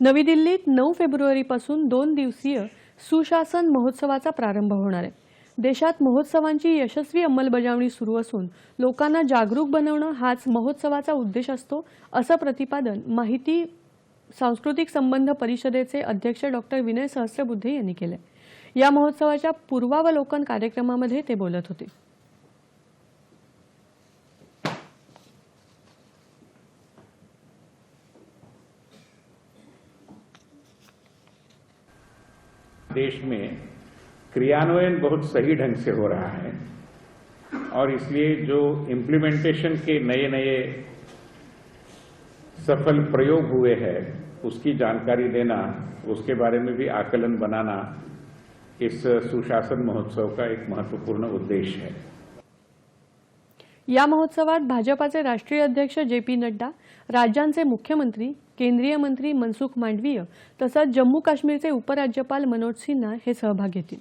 नवी दिल्लीत नऊ फेब्रुवारीपासून दोन दिवसीय सुशासन महोत्सवाचा प्रारंभ होणार आहे. देशात महोत्सवांची यशस्वी अंमलबजावणी सुरू असून लोकांना जागरूक बनवणं हाच महोत्सवाचा उद्देश असतो असं प्रतिपादन माहिती सांस्कृतिक संबंध परिषदेचे अध्यक्ष डॉक्टर विनय सहस्रबुद्धे यांनी केलं या महोत्सवाच्या पूर्वावलोकन कार्यक्रमामध्ये ते बोलत होते. देश में क्रियान्वयन बहुत सही ढंग से हो रहा है और इसलिए जो इम्प्लीमेंटेशन के नए नए सफल प्रयोग हुए हैं, उसकी जानकारी देना, उसके बारे में भी आकलन बनाना, इस सुशासन महोत्सव का एक महत्वपूर्ण उद्देश्य है। या महोत्सवात भाजपाचे राष्ट्रीय अध्यक्ष जे पी नड्डा, राज्यांचे मुख्यमंत्री केंद्रीय मंत्री मनसुख मांडवीय तसंच जम्मू काश्मीरचे उपराज्यपाल मनोज सिन्हा हे सहभाग घेतील.